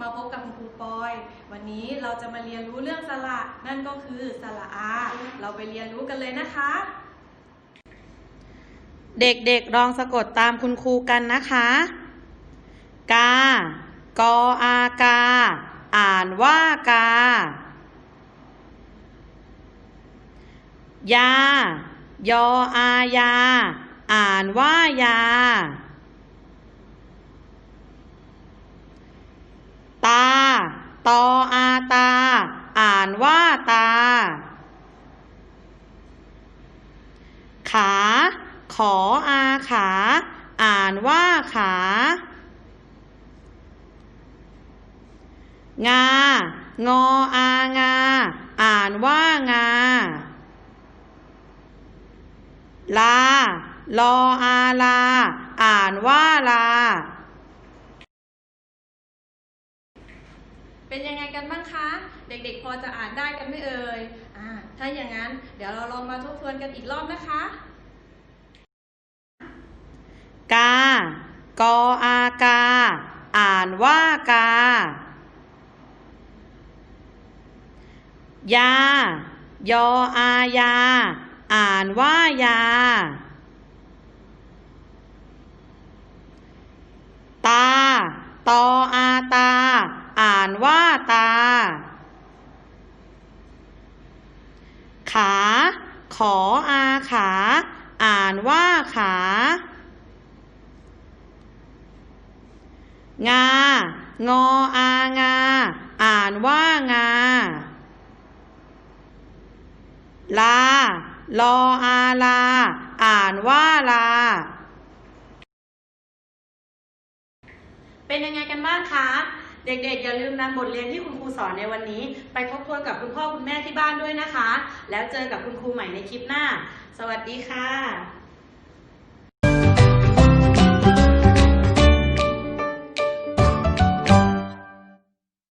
มาพบกับคุณครูปอย วันนี้เราจะมาเรียนรู้เรื่องสระนั่นก็คือสระอา เราไปเรียนรู้กันเลยนะคะ เด็กๆลองสะกดตามคุณครูกันนะคะ กา กออากา อ่านว่ากา ยา ยออายา อ่านว่ายา ตา ตออาตา อ่านว่าตา ขา ขออาขา อ่านว่าขา งา งออางา อ่านว่างา ลา ลออาลา อ่านว่าลา เป็นยังไงกันบ้างคะ เด็กๆ พอจะอ่านได้กันไม่เอ่ยอ่าถ้าอย่างนั้น เดี๋ยวเราลองมาทบทวนกันอีกรอบนะคะ กากออากา อ่านว่ากา ยา ยออายา อ่านว่ายา ตา ตออาตาานว่าตา ขา ขออาขา อ่านว่าขา งา งออางา อ่านว่างา ลา ลออาลา อ่านว่าลาเป็นยังไงกันบ้างคะ เด็กๆ อย่าลืมนำบทเรียนที่คุณครูสอนในวันนี้ ไปทบทวนกับคุณพ่อคุณแม่ที่บ้านด้วยนะคะ แล้วเจอกับคุณครูใหม่ในคลิปหน้า สวัสดีค่ะ